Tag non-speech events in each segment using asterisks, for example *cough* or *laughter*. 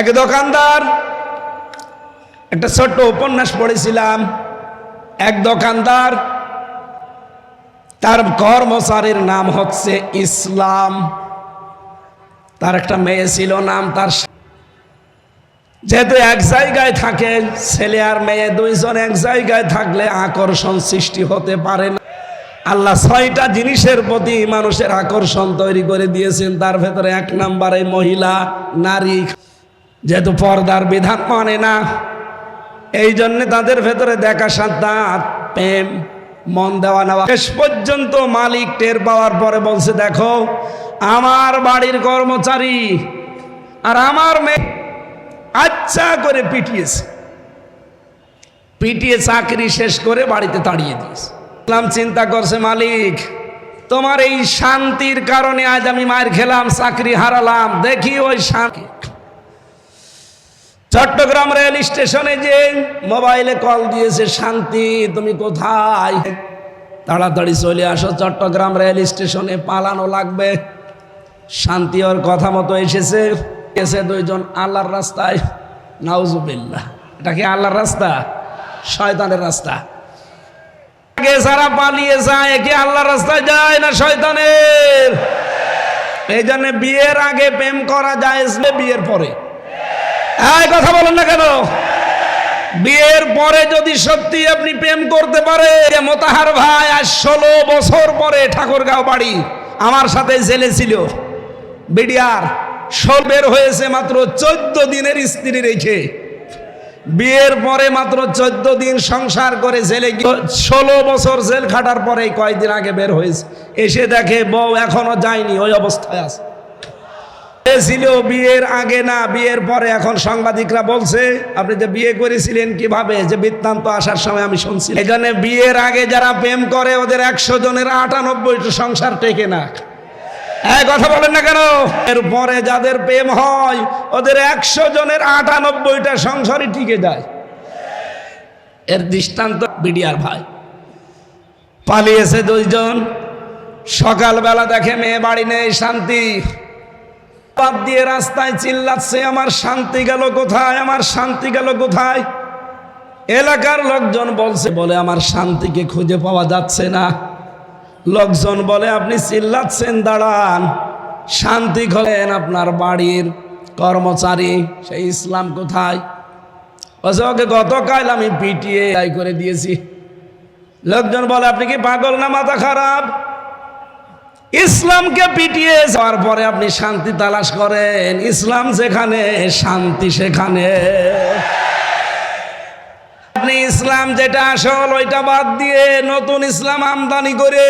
এক দোকানদার, একটা ছোট্ট উপন্যাস পড়েছিলাম। এক দোকানদার, তার কর্মচারীর নাম হচ্ছে ইসলাম। তার একটা মেয়ে ছিল, নাম তার যেহেতু এক জায়গায় থাকে, ছেলে আর মেয়ে দুইজন এক জায়গায় থাকলে আকর্ষণ সৃষ্টি হতে পারে না। আল্লাহ ছয়টা জিনিসের প্রতি মানুষের আকর্ষণ তৈরি করে দিয়েছেন। তার ভেতরে এক নম্বরে মহিলা, নারী। যেহেতু পর্দার বিধান মানে না, এই জন্য তাদের ভেতরে দেখা সাক্ষাৎ প্রেম, মন দেওয়া নেওয়া। শেষ পর্যন্ত মালিক টের পাওয়ার পরে বলছে, দেখো, আমার বাড়ির কর্মচারী আর আমার মেয়ে আচ্ছা করে পিটিয়েছে। পিটিয়ে চাকরি শেষ করে বাড়িতে তাড়িয়ে দিয়েছে। ইসলাম চিন্তা করছে মালিক, তোমার এই শান্তির কারণে আজ আমি মায়ের খেলাম, চাকরি হারালাম, দেখি ওই শান্তি চট্টগ্রাম রেল স্টেশনে যে মোবাইলে কল দিয়েছে, শান্তি, তুমি কোথায়? তাড়াতাড়ি চলে আসো, চট্টগ্রাম রেল স্টেশনে পালানো লাগবে। শান্তি ওর কথা মতো এসেছে। এসে দুইজন আল্লাহর রাস্তায়। নাউজুবিল্লাহ। এটা কি আল্লাহর রাস্তা? শয়তানের রাস্তা। আগে যারা পালিয়ে যায় কি আল্লাহর রাস্তায় যায় না শয়তানের? এই জন্য বিয়ের আগে প্রেম করা যায়, বিয়ের পরে। এই কথা বলেন না কেন? বিয়ের পরে যদি সত্যি আপনি প্রেম করতে পারে মোতাহার ভাই আজ ষোলো বছর পরে ঠাকুরগাঁও বাড়ি আমার সাথে জেলে ছিল। বিডিআর সব বের হয়েছে মাত্র চোদ্দ দিনের স্ত্রী রেখে। বিয়ের পরে মাত্র চোদ্দ দিন সংসার করে জেলে গিয়ে ষোলো বছর জেল খাটার পরে কয়েকদিন আগে বের হয়েছে। এসে দেখে বউ এখনও যায়নি, ওই অবস্থায় আছে। ছিল বিয়ের আগে না, বিয়ের পরে এখন সাংবাদিকরা বলছে, আপনি যে বিয়ে করেছিলেন কীভাবে, যে বৃত্তান্ত আসার সময় আমি শুনছি। জন্য বিয়ের আগে যারা প্রেম করে, ওদের একশো জনের আটানব্বইটা সংসার টেকে না। কথা বলেন না কেন? এর পরে যাদের প্রেম হয়, ওদের একশো জনের আটানব্বইটা সংসারই টিকে যায়। এর দৃষ্টান্ত বিডিআর ভাই। পালিয়েছে দুইজন। সকালবেলা দেখে মেয়ে বাড়ি নেই, শান্তি। বাদ দিয়ে রাস্তায় চিল্লাচ্ছে, আমার শান্তি গেল কোথায়? আমার শান্তি গেল কোথায়? এলাকার লোকজন বলছে, বলে, আমার শান্তিকে খুঁজে পাওয়া যাচ্ছে না। লোকজন বলে, আপনি চিল্লাচ্ছেন, দাঁড়ান। শান্তি খোলেন আপনার বাড়ির কর্মচারী, সেই ইসলাম কোথায়? ওকে গতকাল আমি পিটিয়ে করে দিয়েছি। লোকজন বলে, আপনি কি পাগল না মাথা খারাপ? ইসলামকে পিটিয়ে যাওয়ার পরে আপনি শান্তি তালাশ করেন। ইসলাম যেখানে, শান্তি সেখানে। আপনি ইসলাম যেটা আসল, ওইটা বাদ দিয়ে নতুন ইসলাম আমদানি করে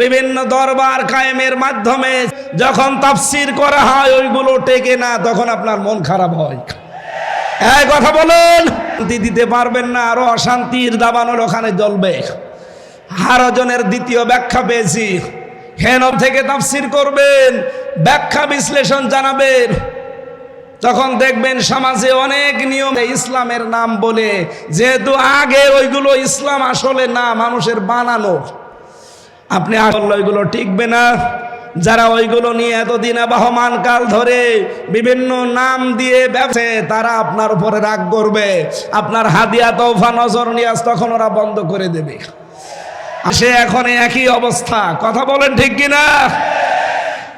বিভিন্ন দরবার কায়েমের মাধ্যমে যখন তাফসির করা হয়, ওইগুলো টেকে না, তখন আপনার মন খারাপ হয়। এই কথা বলেন দিতে পারবেন না, আরও অশান্তির দাবানোর ওখানে জ্বলবে। হারজনের দ্বিতীয় ব্যাখ্যা পেয়েছি। হেন থেকে তাফসির করবেন, ব্যাখ্যা বিশ্লেষণ জানাবেন। তখন দেখবেন সমাজে অনেক নিয়ম ইসলামের নাম বলে, যেহেতু আগে ওইগুলো ইসলাম আসলে না, মানুষের বানানো। আপনি আসলে ওইগুলো টিকবে না। যারা ওইগুলো নিয়ে এতদিন আবহমান কাল ধরে বিভিন্ন নাম দিয়ে ব্যবসে, তারা আপনার উপরে রাগ করবে। আপনার হাদিয়া তৌফা নজর নিয়াজ তখন ওরা বন্ধ করে দেবে। সে এখন একই অবস্থা। কথা বলেন ঠিক কিনা?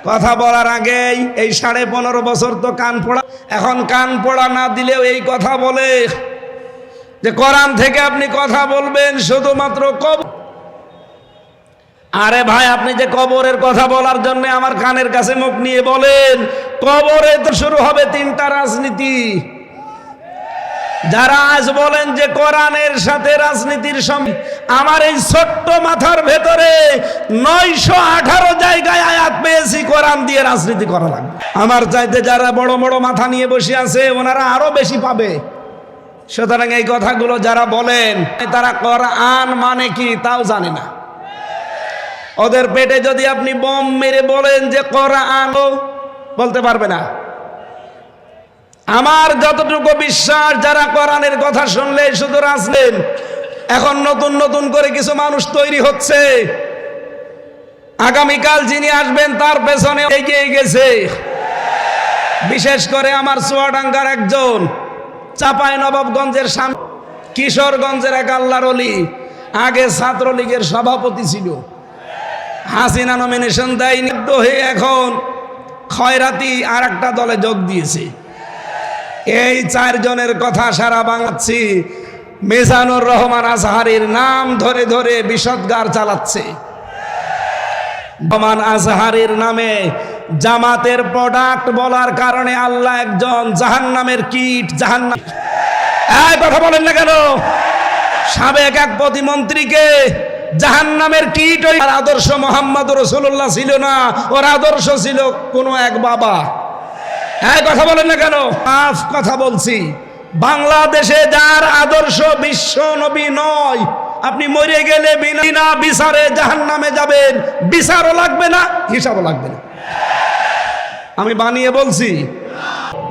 কথা বলার আগেই এই সাড়ে পনেরো বছর তো কান পড়া। এখন কান পড়া না দিলেও এই কথা বলে। যে কোরআন থেকে আপনি কথা বলবেন শুধুমাত্র কব আরে ভাই, আপনি যে কবরের কথা বলার জন্য আমার কানের কাছে মুখ নিয়ে বলেন, কবরে তো শুরু হবে তিনটা রাজনীতি। যারা আজ বলেন যে কোরআনের সাথে রাজনীতির সঙ্গে আমার এই ছোট্ট মাথার ভেতরে নয়শো আঠারো জায়গায় আয়াত পেয়েছি, কোরআন দিয়ে রাজনীতি করা লাগবে। আমার চাইতে যারা বড় বড় মাথা নিয়ে বসে আছে, ওনারা আরও বেশি পাবে। সুতরাং এই কথাগুলো যারা বলেন, তারা কোরআন মানে কি তাও জানে না। ওদের পেটে যদি আপনি বম মেরে বলেন যে কোরআন বলতে পারবে না। আমার যতটুকু বিশ্বাস, যারা কোরআনের কথা শুনলে শুধু রাসলেন এখন নতুন নতুন করে কিছু মানুষ তৈরি হচ্ছে। আগামীকাল যিনি আসবেন, তার পেছনে এগিয়ে গেছে। বিশেষ করে আমার চুয়াডাঙ্গার একজন, চাপাই নবাবগঞ্জের সামনে কিশোরগঞ্জের এক আল্লাহর অলি আগে ছাত্রলীগের সভাপতি ছিল। হাসিনা নমিনেশন দেয় নিদ্য হয়ে এখন খয়রাতি আর একটা দলে যোগ দিয়েছে। এই চারজনের কথা সারা বাংলাচ্ছি মেজানুর রহমান আজহারির নাম ধরে ধরে বিষদগার চালাচ্ছে। রহমান আজহারের নামে জামাতের প্রোডাক্ট বলার কারণে আল্লাহ একজন জাহান্নামের কিট, জাহান্নাম। এই কথা বলেন না কেন? সাবেক এক প্রতিমন্ত্রীকে জাহান্নামের কিট ওই আদর্শ মোহাম্মদ রসুল্লাহ ছিল না, ওর আদর্শ ছিল কোনো এক বাবা। হ্যাঁ কথা বলেন না কেন? মাফ কথা বলছি। বাংলাদেশে যার আদর্শ বিশ্ব নবী নয়, আপনি মরে গেলে বিনা বিচারে জাহান নামে যাবেন। বিচারও লাগবে না, হিসাবও লাগবে না। আমি বানিয়ে বলছি,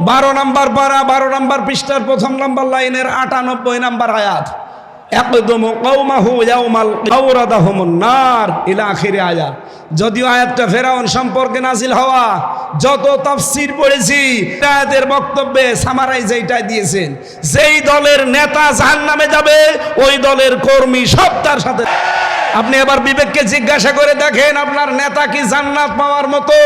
বারো নাম্বার পারা বারো নাম্বার পৃষ্ঠার প্রথম নাম্বার লাইনের আটানব্বই নাম্বার আয়াত। একদম কৌমাহু ইয়াউমাল কাউরাদাহুমুন নার যদিও আয়াতটা ফেরাউন সম্পর্কে নাজিল হওয়া, যত তাফসীর পড়েছি, আয়াতের বক্তব্যে সামারাইজ এইটাই দিয়েছেন। যেই দলের নেতা জাহান্নামে যাবে, ওই দলের কর্মী সব তার সাথে। আপনি এবার বিবেককে জিজ্ঞাসা করে দেখেন, আপনার নেতা কি জান্নাত পাওয়ার মতো?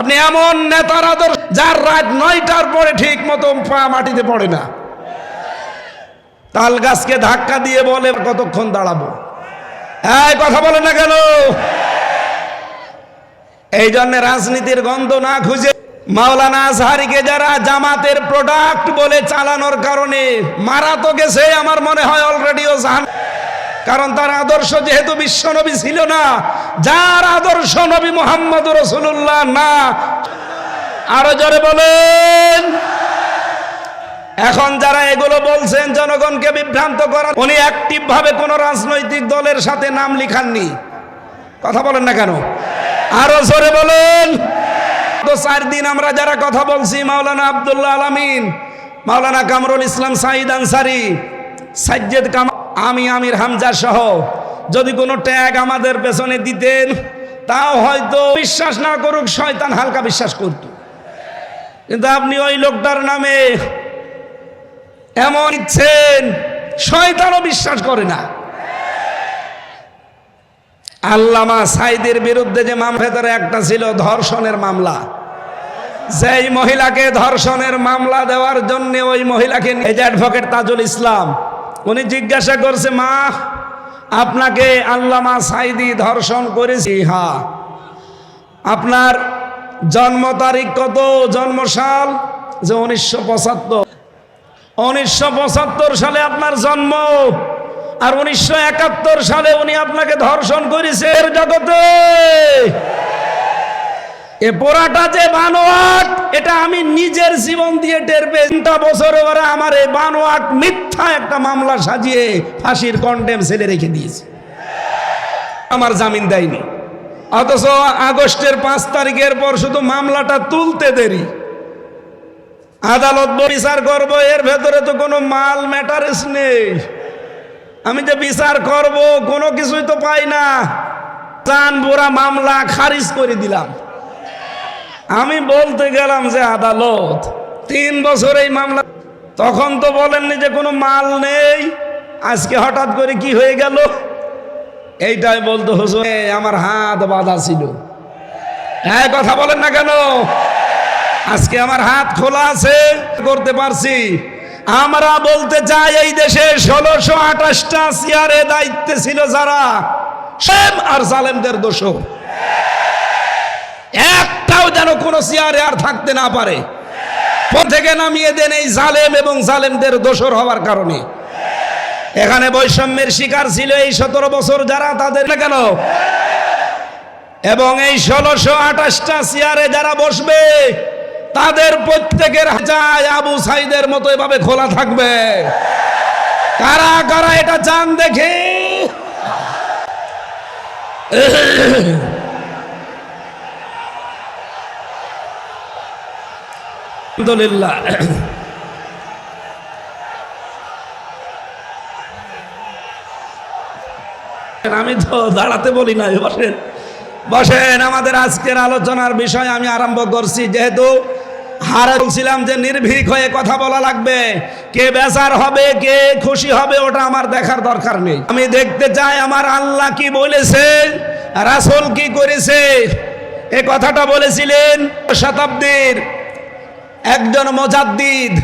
আপনি এমন নেতার আদর যার রাত নয়টার পরে ঠিক মতো পা মাটিতে পড়ে না। তাল গাছকে ধাক্কা দিয়ে বলে, কতক্ষণ দাঁড়াবো? এই কথা বলে না কেন? এই জন্য রাজনীতির গন্ধ না খুঁজে মাওলানা আজহারিকে যারা জামাতের প্রোডাক্ট বলে চালানোর কারণে মারা তো গেছে, আমার মনে হয় অলরেডিও জাহান কারণ তার আদর্শ যেহেতু বিশ্বনবী ছিল না, যার আদর্শ নবী মোহাম্মদ রসুল্লাহ না। আরও জোরে বলেন। এখন যারা এগুলো বলছেন, জনগণকে বিভ্রান্ত করা উনি অ্যাক্টিভ ভাবে কোন রাজনৈতিক দলের সাথে নাম লিখাননি। কথা বলেন না কেন? আরও জোরে বলেন। তো চার দিন আমরা যারা কথা বলছি, মাওলানা আব্দুল্লাহ আলামিন, মাওলানা কামরুল ইসলাম সাঈদ আনসারি, সাজ্জেদ কাম আমি, আমির হামজা সহ যদি কোনো ট্যাগ আমাদের পেছনে দিতেন, তাও হয়তো বিশ্বাস না করুক, শয়তান হালকা বিশ্বাস করত। কিন্তু আপনি ওই লোকটার নামে এমন ইচ্ছেন, শয়তানও বিশ্বাস করে না। আল্লামা সাইদের বিরুদ্ধে যে মামলা, ভেতরে একটা ছিল ধর্ষণের মামলা। যেই মহিলাকে ধর্ষণের মামলা দেওয়ার জন্য ওই মহিলাকে এই যে অ্যাডভোকেট তাজুল ইসলাম, উনি জিজ্ঞাসা করছে, মা, আপনাকে আল্লামা সাইদি ধর্ষণ করেছি, হা। আপনার জন্ম তারিখ কত? জন্মসাল? যে উনিশশো পঁচাত্তর। উনিশশো পঁচাত্তর সালে আপনার জন্ম আর উনিশশো একাত্তর সালে উনি আপনাকে ধর্ষণ করেছে এর জগতে। এ পোড়াটা যে বানোয়াট, এটা আমি নিজের জীবন দিয়ে টের পেয়ে তিনটা বছর ওরা আমার এই বানোয়াট মিথ্যা একটা মামলা সাজিয়ে ফাঁসির কন্ডেম ছেলে রেখে দিয়েছে। আমার জামিন দেয়নি। অথচ আগস্টের পাঁচ তারিখের পর শুধু মামলাটা তুলতে দেরি। আদালত বিচার করব এর ভেতরে তো কোনো মাল ম্যাটারেস নেই। আমি যে বিচার করব কোনো কিছুই তো পাই না। চান বোরা মামলা খারিজ করে দিলাম। আমি বলতে গেলাম যে আদালত তিন বছর এই মামলা তখন তো বলেননি যে কোনো মাল নেই। আজকে হঠাৎ করে কি হয়ে গেল? এইটাই বলতো হুজুর "এ, আমার হাত বাঁধা ছিল। হ্যাঁ কথা বলেন না কেন? আজকে আমার হাত খোলা আছে, করতে পারছি। আমরা বলতে চাই, এই দেশে ষোলোশো আঠাশটা চেয়ারে দায়িত্বে ছিল যারা। সেম আর জালেমদের দোষ একটাও যেন কোনো চেয়ারে আর থাকতে না পারে। থেকে নামিয়ে দেন এই জালেম এবং জালেমদের দোষর হওয়ার কারণে। এখানে বৈষম্যের শিকার ছিল এই সতেরো বছর যারা তাদের কেন? এবং এই ষোলোশো আঠাশটা চেয়ারে যারা বসবে তাদের প্রত্যেকের যায় আবু সাইদের মতো এভাবে খোলা থাকবে। কারা কারা এটা চান দেখে? আমি তো দাঁড়াতে বলি না বসেন। বসেন, আমাদের আজকের আলোচনার বিষয় আমি আরম্ভ করছি, যেহেতু হারে বলছিলাম যে নির্ভীক হয়ে কথা বলা লাগবে। কে বেজার হবে, কে খুশি হবে, ওটা আমার দেখার দরকার নেই। আমি দেখতে চাই আমার আল্লাহ কি বলেছে, রাসূল কি করেছে। এ কথাটা বলেছিলেন শতাব্দীর একজন মোজাদ্দিদ।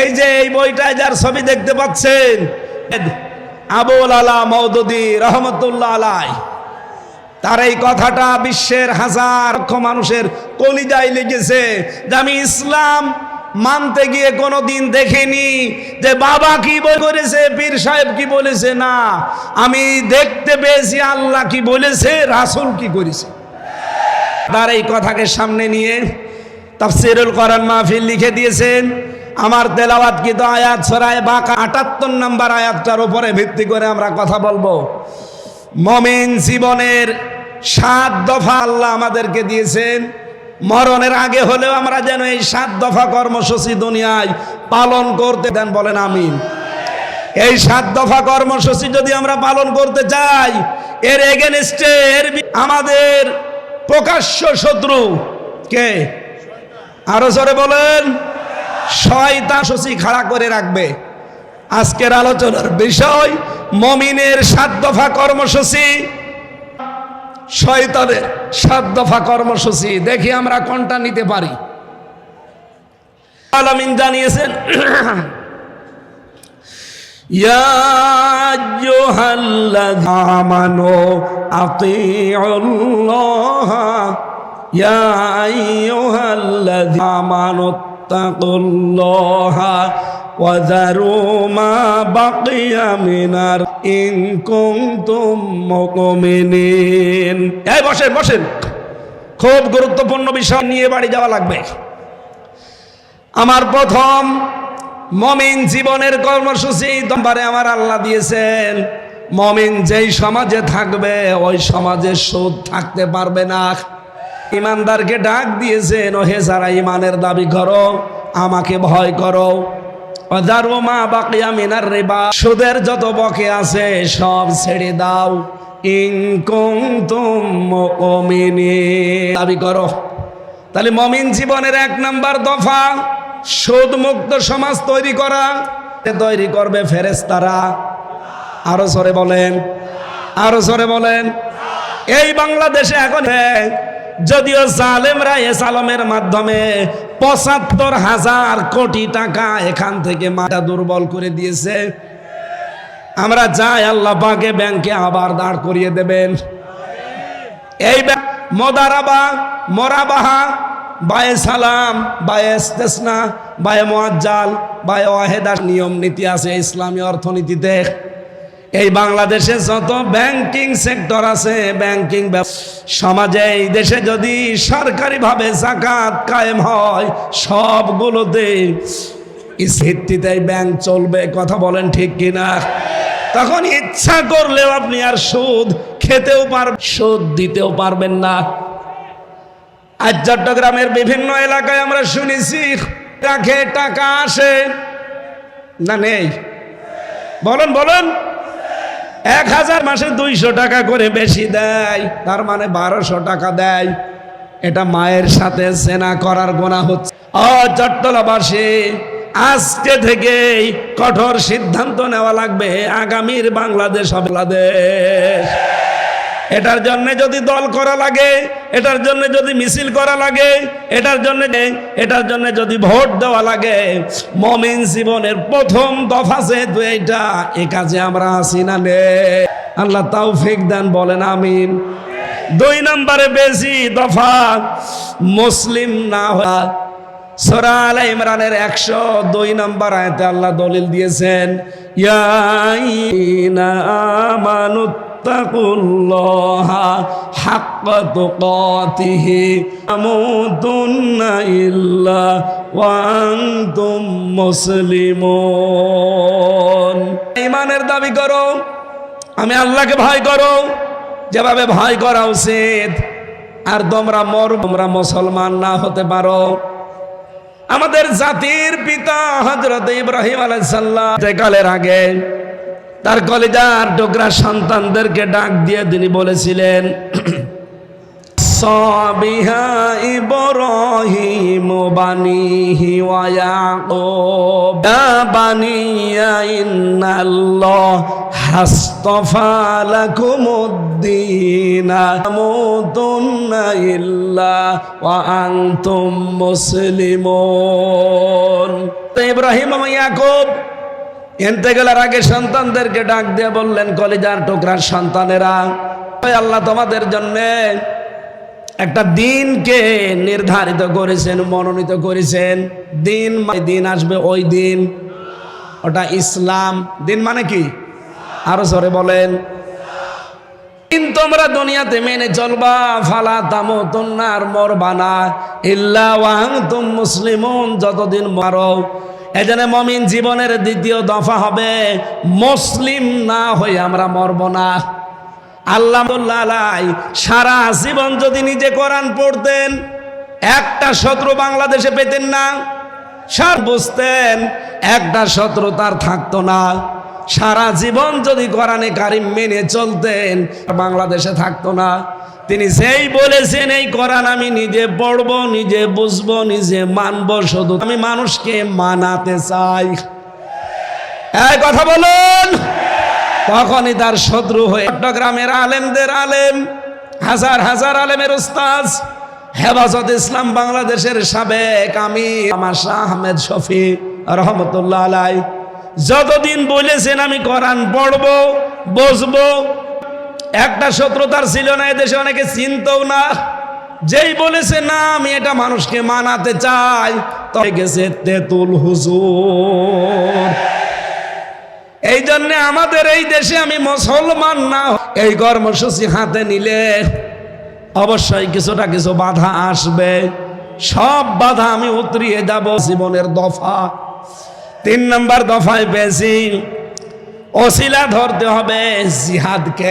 এই যে এই বইটায় যার ছবি দেখতে পাচ্ছেন, আবুল আলা মৌদুদি রহমতুল্লাহ আলাই তার এই কথাটা বিশ্বের হাজার লক্ষ মানুষের কলিজায় লেগেছে যে আমি ইসলাম মানতে গিয়ে কোনো দিন দেখিনি যে বাবা কি করেছে, পীর সাহেব কি বলেছে, না। আমি দেখতে পেয়েছি আল্লাহ কি বলেছে, রাসূল কি করেছে। তার এই কথাকে সামনে নিয়ে তাফসিরুল কোরআন মাহফিল লিখে দিয়েছেন। আমার তেলাওয়াত কি তো আয়াত ছড়ায় বাঁকা আটাত্তর নম্বর আয়াতটার উপরে ভিত্তি করে আমরা কথা বলব। মমিন জীবনের সাত দফা আল্লাহ আমাদেরকে দিয়েছেন। মরণের আগে হলেও আমরা যেন এই সাত দফা কর্মসূচি দুনিয়ায় পালন করতে দেন বলেন আমিন। এই সাত দফা কর্মসূচি যদি আমরা পালন করতে চাই, এর এগেনস্টে এর আমাদের প্রকাশ্য শত্রু কে? আরও জোরে বলেন। শয়তান সূচি খাড়া করে রাখবে। আজকের আলোচনার বিষয় মমিনের সাত দফা কর্মসূচি। শয়তানের সাত দফা কর্মসূচি। দেখি আমরা কোনটা নিতে পারি। আলামিন জানিয়েছেন মানো আপনি আমানো آمنوا أطيعوا الله يا أيها الذين آمنوا اتقوا الله وذروا ما بقي من الر- إن كنتم مؤمنين এই বসেন বসেন খুব গুরুত্বপূর্ণ বিষয় নিয়ে বাড়ি যাওয়া লাগবে আমার প্রথম মমিন জীবনের কর্মসূচি তোমারে আমার আল্লাহ দিয়েছেন মমিন যেই সমাজে থাকবে ওই সমাজে সুদ থাকতে পারবে না ইমানদারকে ডাক দিয়েছেন ওহে যারা ইমানের দাবি করো আমাকে ভয় করো মা বাকিয়া মিনার সুদের যত বকে আছে, সব ছেড়ে দাও। দাবি করো। তাহলে মমিন জীবনের এক নাম্বার দফা সুদ মুক্ত সমাজ তৈরি করা। তৈরি করবে ফেরেস্তারা আরও সরে বলেন। আরও সরে বলেন। এই বাংলাদেশে এখন, যদিও জালেমরা এ সালমের মাধ্যমে পঁচাত্তর হাজার কোটি টাকা এখান থেকে মাটা দুর্বল করে দিয়েছে। আমরা যাই, আল্লাহ পাকে ব্যাংকে আবার দাঁড় করিয়ে দেবেন। এই ব্যাপ- মরাবাহা, বায়ে সালাম, বায়ে ইস্তেসনা, বায়ে মোয়াজ্জাল, বায়ে ওয়াহেদার নিয়ম নীতি আছে ইসলামী অর্থনীতিতে। এই বাংলাদেশে যত ব্যাংকিং সেক্টর আছে ব্যাংকিং সমাজে এই দেশে যদি সরকারিভাবে জাকাত কায়েম হয়, সবগুলোতে ভিত্তিতে ব্যাংক চলবে, কথা বলেন ঠিক কিনা? তখন ইচ্ছা করলেও আপনি আর সুদ খেতেও পারবেন সুদ দিতেও পারবেন না। আজ চট্টগ্রামের বিভিন্ন এলাকায় আমরা শুনেছি রাখে টাকা আসে না নেই? বলেন বলেন। এক হাজার মাসে দুইশো টাকা করে বেশি দেয়, তার মানে বারোশো টাকা দেয়। এটা মায়ের সাথে সেনা করার গোনা হচ্ছে। অ, চট্টলাবাসী, আজকে থেকেই কঠোর সিদ্ধান্ত নেওয়া লাগবে। আগামীর বাংলাদেশ বাংলাদেশ। এটার জন্য যদি দল করা লাগে, এটার জন্য যদি মিছিল করা লাগে, এটার জন্য এটার জন্য যদি ভোট দেওয়া লাগে, মমিন জীবনের প্রথম দফা যেহেতু এইটা, এ কাজে আমরা আসি না নে। আল্লাহ তাওফিক দেন, বলেন আমিন। দুই নম্বরে বেশি দফা মুসলিম না হওয়া। ইমরানের একশো দুই নম্বর আয়তে আল্লাহ দলিল দিয়েছেন ইয়াইনা ইমানের দাবি করো, আমি আল্লাহকে ভয় করো, যেভাবে ভয় করা উচিত। আর তোমরা মর, তোমরা মুসলমান না হতে পারো। আমাদের জাতির পিতা হজরত ইব্রাহিম আলাইসাল্লাম কালের আগে তার কলেজার টুকরা সন্তানদেরকে ডাক দিয়ে তিনি বলেছিলেন বিহা ইব্রাহিম বানিহি ওয়া ইয়াকুব ইয়া বানিয়া ইন্নাল্লাহ ওয়া ইব্রাহিম ইয়াকুব এনতে গেলার আগে সন্তানদেরকে ডাক দিয়ে বললেন, কলিজার টুকরার সন্তানেরা আল্লাহ তোমাদের জন্য একটা দিনকে নির্ধারিত করেছেন, মনোনীত করেছেন। দিন মানে দিন আসবে, ওই দিন। ওটা ইসলাম। দিন মানে কি? আরও সরে বলেন। তোমরা দুনিয়াতে মেনে চলবা। ফালা তামো তন্নার মরবানা ইল্লা তুম মুসলিমুন, যতদিন মারো এজন্য মমিন জীবনের দ্বিতীয় দফা হবে মুসলিম না হয়ে আমরা মরব না। আল্লাহ সারা জীবন যদি নিজে কোরআন পড়তেন, একটা শত্রু বাংলাদেশে পেতেন না। সার বুঝতেন, একটা শত্রু তার থাকতো না। সারা জীবন যদি কোরআনে কারিম মেনে চলতেন, বাংলাদেশে থাকতো না। তিনি যেই বলেছেন, এই কোরআন আমি নিজে পড়ব, নিজে বুঝব, নিজে মানবো, শুধু আমি মানুষকে মানাতে চাই। এই কথা বলুন। তখনই তার শত্রু হয়ে চট্টগ্রামের আলেমদের আলেম, হাজার হাজার আলেমের উস্তাজ হেফাজত ইসলাম বাংলাদেশের সাবেক আমি আমার শাহ আহমেদ শফি রহমতুল্লাহ আলাই যতদিন বলেছেন আমি কোরআন পড়ব বসবো একটা শত্রুতার ছিল না এদেশে অনেকে চিনতেও না। যেই বলেছে, না, আমি এটা মানুষকে মানাতে চাই। তবে গেছে তেতুল হুজুর। এই জন্যে আমাদের এই দেশে আমি মুসলমান না। এই কর্মসূচি হাতে নিলে অবশ্যই কিছুটা কিছু বাধা আসবে। সব বাধা আমি উতরিয়ে যাব জীবনের দফা। তিন নম্বর দফায় পেয়েছি অশিলা ধরতে হবে জিহাদকে।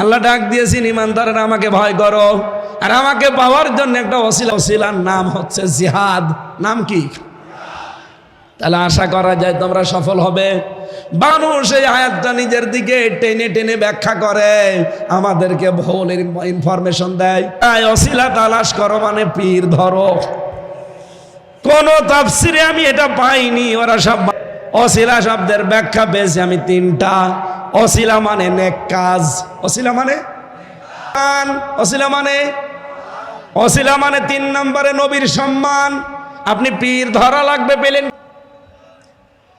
আল্লাহ ডাক দিয়েছেন, ইমানদারেরা, আমাকে ভয় করো। আর আমাকে পাওয়ার জন্য একটা অসিলা অসিলার নাম হচ্ছে জিহাদ। নাম কি? তাহলে আশা করা যায় তোমরা সফল হবে। মানুষ এই আয়াতটা নিজের দিকে টেনে টেনে ব্যাখ্যা করে, আমাদেরকে ভুল ইনফরমেশন দেয়। তাই অশিলা তালাশ করো মানে পীর ধরো। কোন তাফসিরে আমি এটা পাইনি, ওরা সব অশিলা শব্দের ব্যাখ্যা পেয়েছি আমি তিনটা। অশিলা মানে নেক কাজ। অশিলা মানে? অশিলা মানে? অশিলা মানে তিন নম্বরে নবীর সম্মান। আপনি পীর ধরা লাগবে পেলেন।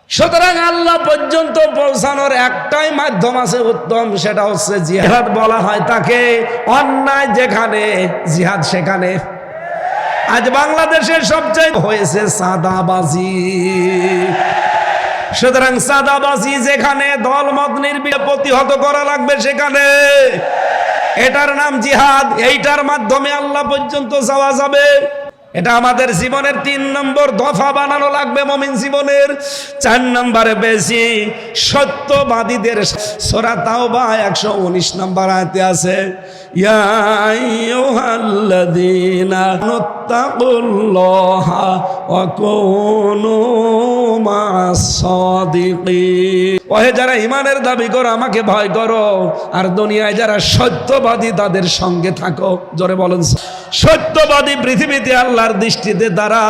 সুতরাং আল্লাহ পর্যন্ত পৌঁছানোর একটাই মাধ্যম আছে উত্তম, সেটা হচ্ছে জিহাদ বলা হয় তাকে অন্যায় যেখানে, জিহাদ সেখানে। আজ বাংলাদেশের সবচেয়ে হয়েছে সাদাবাজি। সুতরাং সাদাবাজি যেখানে দলমত নির্বিড়ে প্রতিহত করা লাগবে সেখানে। এটার নাম জিহাদ, এইটার মাধ্যমে আল্লাহ পর্যন্ত যাওয়া যাবে। এটা আমাদের জীবনের তিন নম্বর দফা বানানো লাগবে মমিন জীবনের। চার নম্বরে বেশি সত্যবাদীদের সোরা তাও বা একশো উনিশ নম্বর আয়তে আছে। ওহে যারা ইমানের দাবি করো, আমাকে ভয় করো। আর দুনিয়ায় যারা সত্যবাদী, তাদের সঙ্গে থাকো। জোরে বলেন, সত্যবাদী পৃথিবীতে আল্লাহর দৃষ্টিতে দ্বারা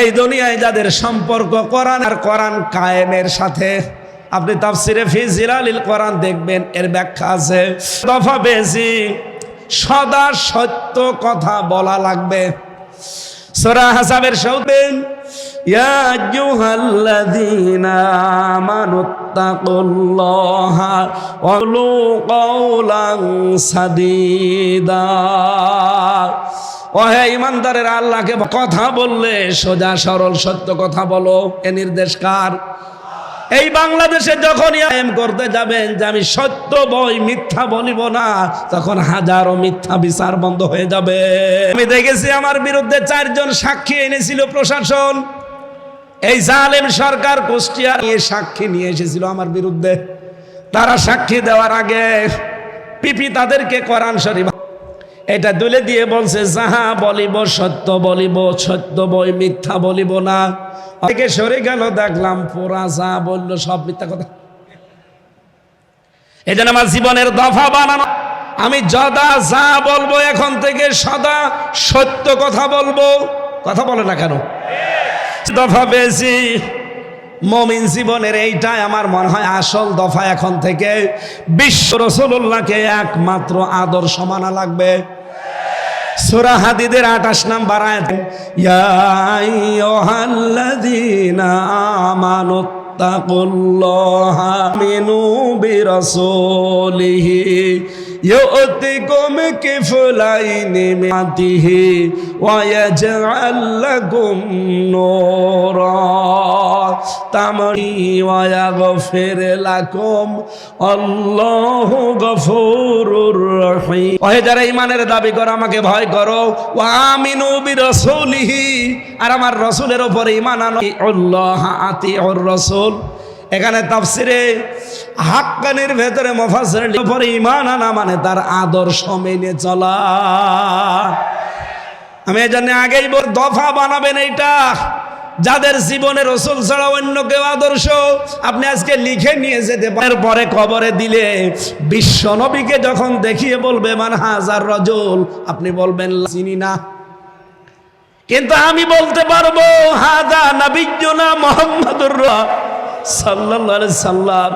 এই দুনিয়ায় যাদের সম্পর্ক করান আর করান কায়েমের সাথে। আপনি তাফসিরে ফি জিলালিল কোরআন দেখবেন, এর ব্যাখ্যা আছে। দফা বেশি সদা সত্য কথা বলা লাগবে। সোরা হাসাবের সৌদেন ওহে ইমানদারের আল্লাহকে কথা বললে সোজা সরল সত্য কথা বলো। এ নির্দেশ কার? এই বাংলাদেশে যখন এম করতে যাবেন যে আমি সত্য বই, মিথ্যা বলিব না, তখন হাজারো মিথ্যা বিচার বন্ধ হয়ে যাবে। আমি দেখেছি আমার বিরুদ্ধে চারজন সাক্ষী এনেছিল প্রশাসন। এই জালেম সরকার কুষ্টিয়া নিয়ে সাক্ষী নিয়ে এসেছিল আমার বিরুদ্ধে। তারা সাক্ষী দেওয়ার আগে পিপি তাদেরকে কোরআন শরীফ এটা দুলে দিয়ে বলছে, যাহা বলিব সত্য বলিব, সত্য বই মিথ্যা বলিব না। থেকে সরে গেল, দেখলাম পোড়া যা বলল সব মিথ্যা কথা। এই জন্য আমার জীবনের দফা বানানো। আমি যদা যা বলব এখন থেকে সদা সত্য কথা বলব। কথা বলে না কেন? দফা পেয়েছি। মমিন জীবনের এইটাই আমার মনে হয় আসল দফা এখন থেকে। বিশ্ব রসুল্লাহকে একমাত্র আদর্শ মানা লাগবে। সুরা হাদিদের আঠাশ নাম্বার আয়াত يؤتكم كفلين من عته ويجعل لكم نورا تمري ويغفر لكم الله غفور رحيم ওহে যারা ইমানের দাবি করো আমাকে ভয় করো ওয়া আমিনু বিরাসূলিহি আর আমার রাসূলের উপরে ঈমান আনো আল্লাহ আতিউর রাসূল এখানে তাফসিরে হাক্কানির ভেতরে মফাসের ইমান আনা মানে তার আদর্শ মেনে চলা। আমি এই জন্য আগেই বল, দফা বানাবেন এইটা। যাদের জীবনে রসুল ছাড়া অন্য কেউ আদর্শ, আপনি আজকে লিখে নিয়ে যেতে পারেন। পরে কবরে দিলে বিশ্ব নবীকে যখন দেখিয়ে বলবে, মান হাজার রজল আপনি বলবেন চিনি না। কিন্তু আমি বলতে পারব, হাদা নবিজ্ঞনা মোহাম্মদুর সাল্লাম,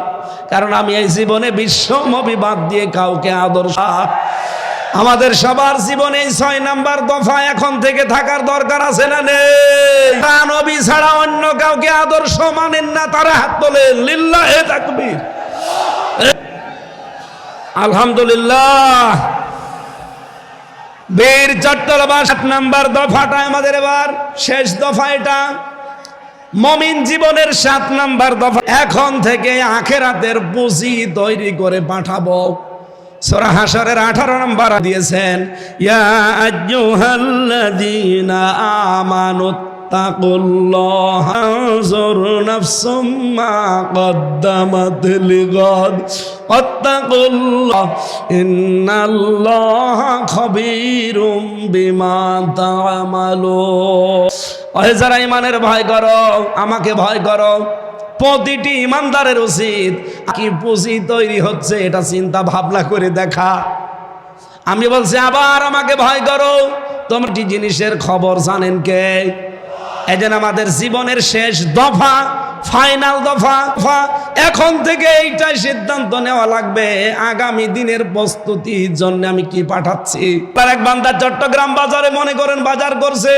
কারণ আমি এই জীবনে বিশ্বমবি বাদ দিয়ে কাউকে আদর্শ আমাদের সবার জীবনে ছয় নাম্বার দফা এখন থেকে থাকার দরকার আছে না নেই? ছাড়া অন্য কাউকে আদর্শ মানেন না, তারা হাত তোলেন লিল্লাহে তাকবীর। আলহামদুলিল্লাহ। বীর চট্টলবা সাত নাম্বার দফাটা আমাদের এবার শেষ দফা এটা। মমিন জীবনের সাত নাম্বার দফা। এখন থেকে আখেরাতের বুঝি তৈরি করে পাঠাবো। সোরা হাসরের আঠারো নম্বর দিয়েছেন, ইয়া যারা ইমানের ভয় করো, আমাকে ভয় করো, প্রতিটি ইমানদারের উচিত কি পুঁজি তৈরি হচ্ছে এটা চিন্তা ভাবনা করে দেখা। আমি বলছি, আবার আমাকে ভয় করো, তোমার জিনিসের খবর জানেন কে? এই জন্য আমাদের জীবনের শেষ দফা ফাইনাল দফা এখন থেকে এইটাই সিদ্ধান্ত নেওয়া লাগবে, আগামী দিনের প্রস্তুতির জন্য আমি কি পাঠাচ্ছি? তার এক বান্দার চট্টগ্রাম বাজারে মনে করেন বাজার করছে।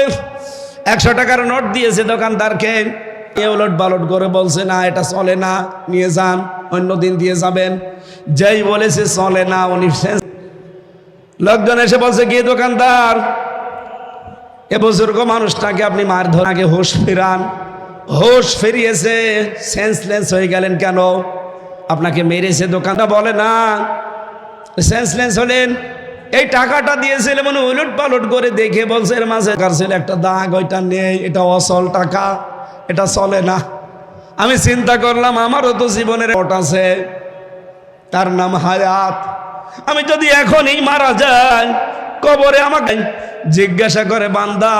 একশো টাকার নোট দিয়েছে দোকানদারকে। এ উলট বালট করে বলছে, না, এটা চলে না, নিয়ে যান, অন্য দিন দিয়ে যাবেন। যেই বলেছে চলে না, উনি লোকজন এসে বলছে, কি দোকানদার? এ বুজুর্গ মানুষটাকে আপনি মারধর আগে হোশ ফেরান। হোশ ফেরিয়েছে সেন্সলেস হয়ে গেলেন কেন? আপনাকে মেরেছে দোকানটা বলে না। সেন্সলেস হলেন। এই টাকাটা দিয়েছিল মানে উলট পালট করে দেখে বলছে, এর মাঝে কারছিল একটা দাগ, ওইটা নেই, এটা অসল টাকা, এটা চলে না। আমি চিন্তা করলাম, আমারও তো জীবনের ওট আছে। তার নাম হায়াত। আমি যদি এখনই মারা যাই কবরে আমাকে জিজ্ঞাসা করে, বান্দা,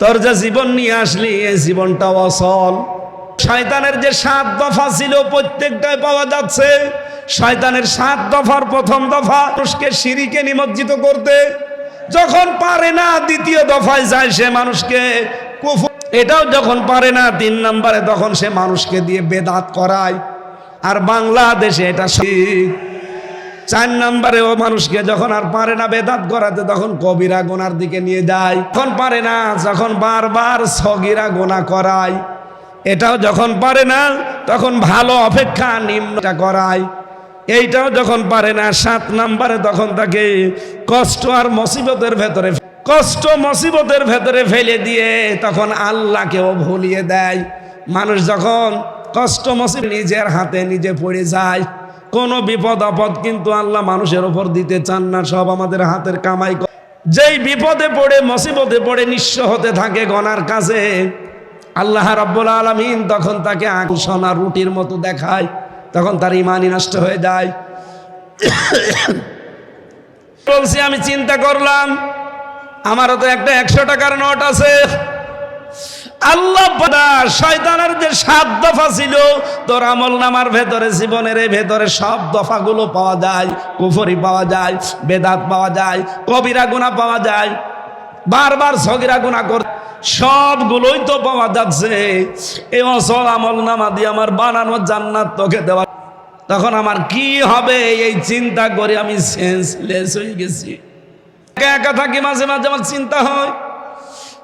তোর যে জীবন নিয়ে আসলি, এই জীবনটা অসল। শয়তানের যে সাত দফা ছিল, প্রত্যেকটাই পাওয়া যাচ্ছে। শয়তানের সাত দফার প্রথম দফা মানুষকে সিঁড়িকে নিমজ্জিত করতে। যখন পারে না, দ্বিতীয় দফায় যায় সে মানুষকে এটাও যখন পারে না, তিন নম্বরে তখন সে মানুষকে দিয়ে বেদাত করায়। আর বাংলাদেশে এটা চার নম্বরে ও মানুষকে যখন আর পারে না বেদাত করাতে, তখন কবিরা গোনার দিকে নিয়ে যায়। তখন পারে না, যখন বারবার সগিরা গোনা করায়। এটাও যখন পারে না, তখন ভালো অপেক্ষা নিম্নটা করায়। এইটাও যখন পারে না, সাত নম্বরে তখন তাকে কষ্ট আর মুসিবতের ভেতরে কষ্ট, মুসিবতের ভেতরে ফেলে দিয়ে তখন আল্লাহকেও ভুলিয়ে দেয়। মানুষ যখন কষ্ট, মুসিবত নিজের হাতে নিজে পড়ে যায়। কোনো বিপদ আপদ কিন্তু আল্লাহ মানুষের ওপর দিতে চান না, সব আমাদের হাতের কামাই যেই বিপদে পড়ে, মসিবতে পড়ে, নিঃস্ব হতে থাকে গনার কাছে আল্লাহ রব্বুল আলমিন তখন তাকে সোনা, রুটির মতো দেখায়, তখন তার ইমানই নষ্ট হয়ে যায়। *coughs* বলছি, আমি চিন্তা করলাম, আমারও তো একটা একশো টাকার নোট আছে। আল্লাহ শয়তানের যে সাত দফা ছিল, তোর আমল নামার ভেতরে, জীবনের এই ভেতরে সব দফাগুলো পাওয়া যায়, কুফরি পাওয়া যায়, বেদাত পাওয়া যায়, কবিরা গুণা পাওয়া যায়, বারবার সগিরা গুণা কর, সবগুলোই তো পাওয়া যাচ্ছে। এই অসল আমল নামা দিয়ে আমার বানানো জান্নাত তোকে দেওয়া। তখন আমার কি হবে? এই চিন্তা করে আমি সেন্সলেস হয়ে গেছি। একা একা থাকি মাঝে মাঝে আমার চিন্তা হয়।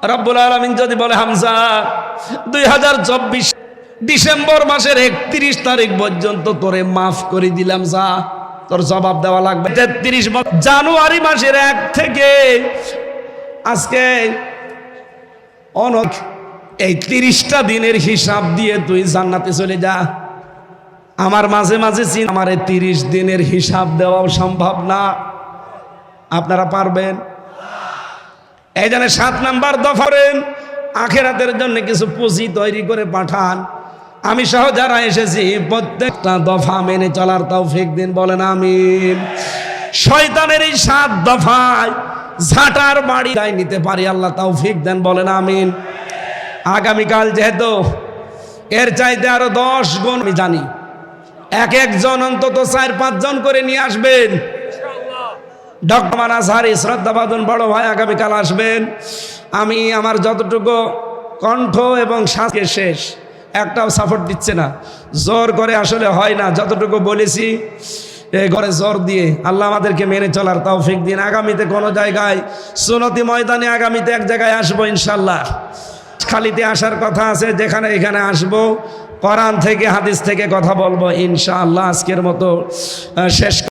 রব্বুল আলমিন যদি বলে, হামজা, দুই হাজার চব্বিশ ডিসেম্বর মাসের একত্রিশ তারিখ পর্যন্ত তোরে মাফ করে দিলাম, যা। তোর জবাব দেওয়া লাগবে। তেত্রিশ জানুয়ারি মাসের এক থেকে আজকে অনেক, এই তিরিশটা দিনের হিসাব দিয়ে তুই জান্নাতে চলে যা। আমার মাঝে মাঝে চিন- আমার তিরিশ দিনের হিসাব দেওয়াও সম্ভব না। আপনারা পারবেন? এই জন্য সাত নাম্বার দফারেন আখেরাতের জন্য কিছু পুঁজি তৈরি করে পাঠান। আমি সহ যারা এসেছি, প্রত্যেকটা দফা মেনে চলার তাও ফেক দিন, বলেন আমিন। শয়তানের এই সাত দফায় ঝাঁটার বাড়ি গায়ে নিতে পারি, আল্লাহ তাও ফিক দেন, বলেন আমিন। আগামীকাল যেহেতু এর চাইতে আরও দশ গুণ আমি জানি। এক একজন অন্তত চার পাঁচজন করে নিয়ে আসবেন। ডক্টর মানাস হারি শ্রদ্ধাবাদন বড় ভাই আগামীকাল আসবেন। আমি আমার যতটুকু কণ্ঠ এবং শ্বাসকে শেষ, একটাও সাপোর্ট দিচ্ছে না। জোর করে আসলে হয় না, যতটুকু বলেছি এই ঘরে জোর দিয়ে আল্লাহ আমাদেরকে মেনে চলার তৌফিক দিন। আগামীতে কোনো জায়গায়, সুনতি ময়দানে আগামীতে এক জায়গায় আসব ইনশাল্লাহ খালিতে আসার কথা আছে, যেখানে এখানে আসব, কোরআন থেকে, হাদিস থেকে কথা বলব ইনশাআল্লাহ আজকের মতো শেষ